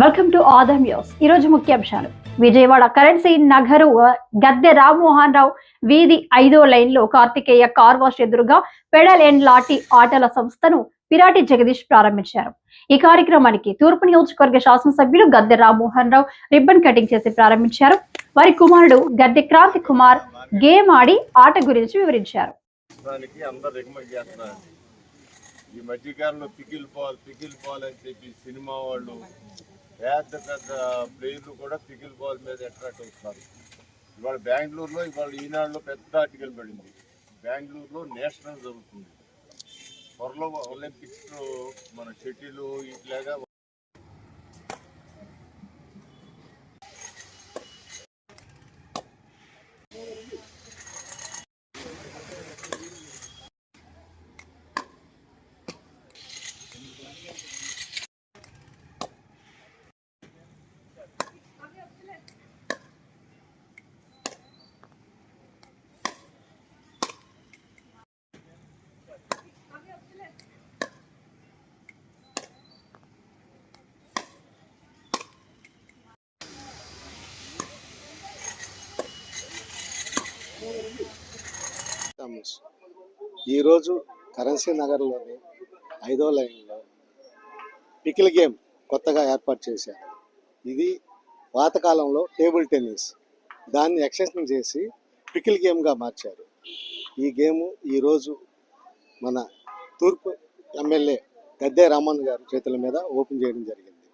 Welcome to other news ఈ రోజు ముఖ్యాంశాలు. విజయవాడ కరెన్సీ నగరు గద్దె రామ్మోహన్ రావు వీధి ఐదో లైన్లో కార్తికేయ కార్ వాష్ ఎదురుగా పెడల్ అండ్ లాటి ఆటల సంస్థను పిరాటి జగదీష్ ప్రారంభించారు. ఈ కార్యక్రమానికి తూర్పు నియోజకవర్గ శాసనసభ్యులు గద్దె రామ్మోహన్ రావు రిబ్బన్ కటింగ్ చేసి ప్రారంభించారు. వారి కుమారుడు గద్దె క్రాంతి కుమార్ గేమ్ ఆడి ఆట గురించి వివరించారు. దానికి అందరు రికమెండ్ చేస్తున్నారు. ఈ మధ్యకాలంలో పికిల్ పాల్ పికిల్ పాల్ అని చెప్పి సినిమా వాళ్ళు పెద్ద పెద్ద ప్లేయర్లు కూడా పికిల్ బాల్ మీద అట్రాక్ట్ అవుతున్నారు. ఇవాళ బెంగళూరులో ఇవాళ ఈనాడులో పెద్ద ఆర్టికల్ పడింది. బెంగళూరులో నేషనల్ జరుగుతుంది. త్వరలో ఒలింపిక్స్ మన షటిల్ ఇట్లాగా ఈరోజు కరెన్సీ నగర్లోని ఐదో లైన్లో పికిల్ గేమ్ కొత్తగా ఏర్పాటు చేశారు. ఇది పాతకాలంలో టేబుల్ టెన్నిస్. దాన్ని ఎక్స్టెన్షన్ చేసి పికిల్ గేమ్గా మార్చారు. ఈ గేము ఈరోజు మన తూర్పు ఎమ్మెల్యే గద్దే రామన్ గారి చేతుల మీద ఓపెన్ చేయడం జరిగింది.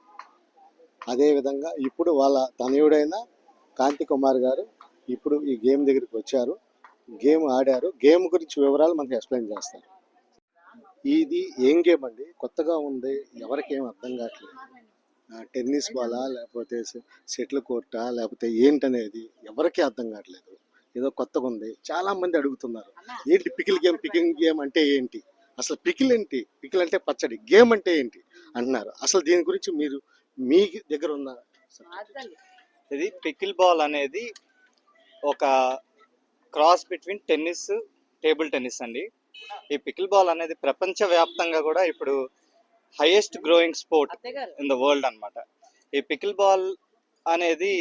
అదేవిధంగా ఇప్పుడు వాళ్ళ తనయుడైన కాంతి కుమార్ గారు ఇప్పుడు ఈ గేమ్ దగ్గరికి వచ్చారు. గేమ్ ఆడారు. గేమ్ గురించి వివరాలు మనకి ఎక్స్ప్లెయిన్ చేస్తారు. ఇది ఏం గేమ్ అండి? కొత్తగా ఉంది. ఎవరికి ఏం అర్థం కావట్లేదు. టెన్నిస్ బాలా లేకపోతే సెటిల్ కోర్టా లేకపోతే ఏంటనేది ఎవరికి అర్థం కావట్లేదు. ఏదో కొత్తగా ఉంది. చాలా మంది అడుగుతున్నారు. ఏంటి పికిల్ గేమ్? పికిల్ గేమ్ అంటే ఏంటి? అసలు పికిల్ ఏంటి? పికిల్ అంటే పచ్చడి. గేమ్ అంటే ఏంటి? అంటున్నారు. అసలు దీని గురించి మీరు మీ దగ్గర ఉన్న ఇది పికిల్ బాల్ అనేది ఒక cross between tennis table tennis అండి. ఈ పికిల్ బాల్ అనేది ప్రపంచవ్యాప్తంగా కూడా ఇప్పుడు highest growing sport in the world అన్నమాట. ఈ పికిల్ బాల్ అనేది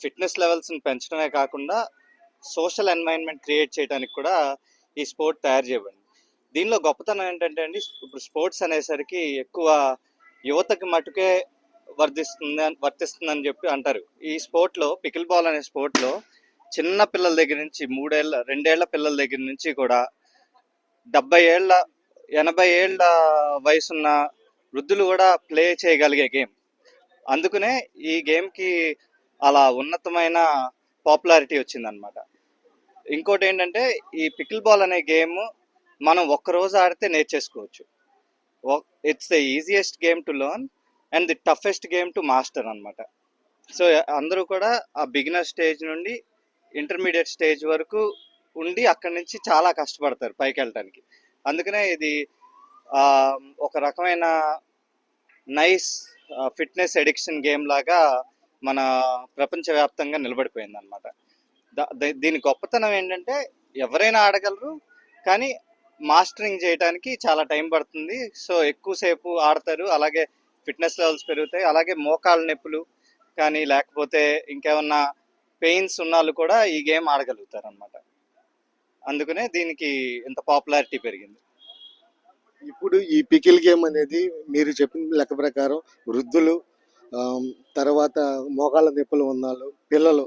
ఫిట్నెస్ లెవెల్స్ని పెంచడమే కాకుండా సోషల్ ఎన్వైరన్మెంట్ క్రియేట్ చేయడానికి కూడా ఈ స్పోర్ట్ తయారు చేయబడింది. దీనిలో గొప్పతనం ఏంటంటే అండి ఇప్పుడు స్పోర్ట్స్ అనేసరికి ఎక్కువ యువతకి మటుకే వర్ధిస్తుంది అని- వర్తిస్తుందని చెప్పి అంటారు. ఈ స్పోర్ట్లో పికిల్ బాల్ అనే స్పోర్ట్లో చిన్న పిల్లల దగ్గర నుంచి మూడేళ్ళ రెండేళ్ళ పిల్లల దగ్గర నుంచి కూడా డెబ్బై ఏళ్ళ ఎనభై ఏళ్ళ వయసున్న వృద్ధులు కూడా ప్లే చేయగలిగే గేమ్ అందుకనే ఈ గేమ్కి అలా ఉన్నతమైన పాపులారిటీ వచ్చిందనమాట ఇంకోటి ఏంటంటే ఈ పికిల్ బాల్ అనే గేమ్ మనం ఒక్కరోజు ఆడితే నేర్చేసుకోవచ్చు. It's the easiest game to learn and the toughest game to master అన్నమాట. సో అందరూ కూడా ఆ బిగినర్ స్టేజ్ నుండి ఇంటర్మీడియట్ స్టేజ్ వరకు ఉండి అక్కడి నుంచి చాలా కష్టపడతారు పైకి వెళ్ళటానికి అందుకనే ఇది ఒక రకమైన నైస్ ఫిట్నెస్ ఎడిక్షన్ గేమ్ లాగా మన ప్రపంచవ్యాప్తంగా నిలబడిపోయింది అనమాట దీని గొప్పతనం ఏంటంటే ఎవరైనా ఆడగలరు కానీ మాస్టరింగ్ చేయడానికి చాలా టైం పడుతుంది. సో ఎక్కువసేపు ఆడతారు. అలాగే ఫిట్నెస్ లెవెల్స్ పెరుగుతాయి. అలాగే మోకాళ్ళ నొప్పులు కానీ లేకపోతే ఇంకేమన్నా పెయిన్స్ ఉన్న వాళ్ళు కూడా ఈ గేమ్ ఆడగలుగుతారు అనమాట అందుకనే దీనికి ఇంత పాపులారిటీ పెరిగింది. ఇప్పుడు ఈ పికిల్ గేమ్ అనేది మీరు చెప్పిన లెక్క ప్రకారం వృద్ధులు తర్వాత మోకాళ్ళ నొప్పులు ఉన్నాళ్ళు పిల్లలు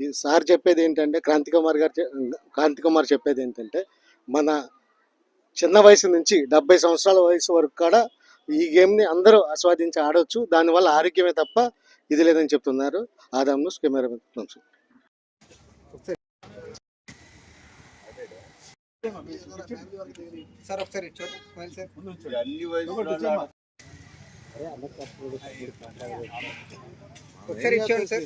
ఈ సార్ చెప్పేది ఏంటంటే క్రాంతి కుమార్ గారు క్రాంతి కుమార్ చెప్పేది ఏంటంటే మన చిన్న వయసు నుంచి డెబ్బై సంవత్సరాల వయసు వరకు కూడా ఈ గేమ్ని అందరూ ఆస్వాదించి ఆడవచ్చు దానివల్ల ఆరోగ్యమే తప్ప ఇది లేదని చెప్తున్నారు. ఆదాము కెమెరా సార్ ఒకసారి సార్.